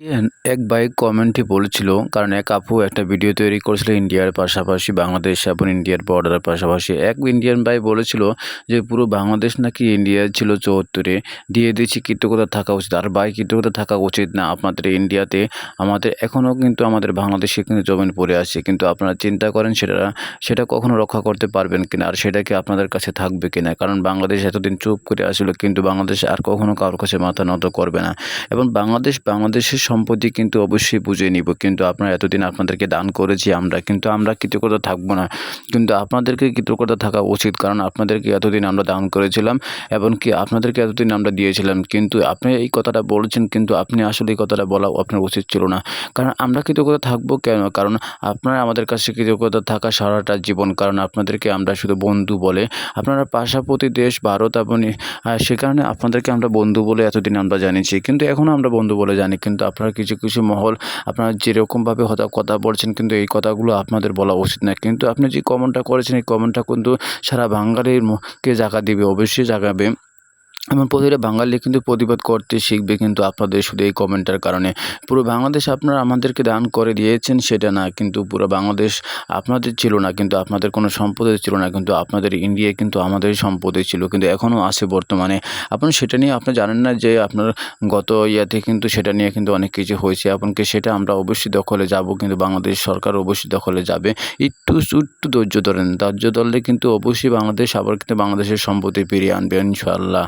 এক ভাই কমেন্টে বলেছিল, কারণ এক আপু একটা ভিডিও তৈরি করেছিল ইন্ডিয়ার পাশাপাশি বাংলাদেশ এবং ইন্ডিয়ার বর্ডারের পাশাপাশি। এক ইন্ডিয়ান ভাই বলেছিল যে, পুরো বাংলাদেশ নাকি ইন্ডিয়া ছিল চৌহত্তরে দিয়ে দিয়েছি কৃতজ্ঞতা থাকা উচিত। আর ভাই, কৃতজ্ঞতা থাকা উচিত না। আপনাদের ইন্ডিয়াতে আমাদের, এখনও কিন্তু আমাদের বাংলাদেশে কিন্তু জমিন পড়ে আছে। কিন্তু আপনারা চিন্তা করেন সেটা সেটা কখনো রক্ষা করতে পারবেন কিনা? আর সেটা কি আপনাদের কাছে থাকবে কিনা? কারণ বাংলাদেশ এতদিন চুপ করে আসলো, কিন্তু বাংলাদেশ আর কখনো কারোর কাছে মাথা নত করবে না। এবং বাংলাদেশ, বাংলাদেশের সম্পত্তি কিন্তু অবশ্যই বুঝে নিব। কিন্তু আপনারা এতদিন আপনাদেরকে দান করেছি আমরা কিন্তু আমরা কৃতজ্ঞতা থাকব না। কিন্তু আপনাদেরকে কৃতজ্ঞতা থাকা উচিত কারণ আপনাদেরকে এতদিন আমরা দান করেছিলাম এবং কি আপনাদেরকে এতদিন আমরা দিয়েছিলাম। কিন্তু আপনি এই কথাটা বলেছেন কিন্তু আপনি আসলে এই কথাটা বলা আপনার উচিত ছিল না। কারণ আমরা কৃতজ্ঞতা থাকব কেন? কারণ আপনারা আমাদের কাছে কৃতজ্ঞতা থাকা সারাটা জীবন কারণ আপনাদেরকে আমরা শুধু বন্ধু বলে। আপনারা পাশাপতি দেশ ভারত আহ, সে কারণে আপনাদেরকে আমরা বন্ধু বলে এতদিন আমরা জানিয়েছি। কিন্তু এখনও আমরা বন্ধু বলে জানি কিন্তু আপনারা কিছু কিছু মহল আপনার যেরকমভাবে হয়তো কথা বলছেন কিন্তু এই কথাগুলো আপনাদের বলা উচিত না। কিন্তু আপনি যে কমেন্টটা করেছেন, এই কমেন্টটা কিন্তু সারা বাঙালির কে জায়গা দেবে, অবশ্যই জাগাবে। এবং প্রতিটা বাঙালি কিন্তু প্রতিবাদ করতে শিখবে কিন্তু আপনাদের শুধু এই কমেন্টের কারণে। পুরো বাংলাদেশ আপনারা আমাদেরকে দান করে দিয়েছেন সেটা না, কিন্তু পুরো বাংলাদেশ আপনাদের ছিল না, কিন্তু আপনাদের কোনো সম্পদের ছিল না, কিন্তু আপনাদের ইন্ডিয়া কিন্তু আমাদের সম্পদে ছিল, কিন্তু এখনও আছে বর্তমানে। আপনি সেটা নিয়ে আপনি জানেন না যে আপনার গত ইয়াতে কিন্তু সেটা নিয়ে কিন্তু অনেক কিছু হয়েছে, আপনাকে সেটা আমরা অবশ্যই দখলে যাব, কিন্তু বাংলাদেশ সরকার অবশ্যই দখলে যাবে। একটু একটু ধৈর্য ধরেন, ধৈর্য ধরলে কিন্তু অবশ্যই বাংলাদেশ আবার কিন্তু বাংলাদেশের সম্পত্তি ফিরিয়ে আনবে, ইনশাআল্লাহ।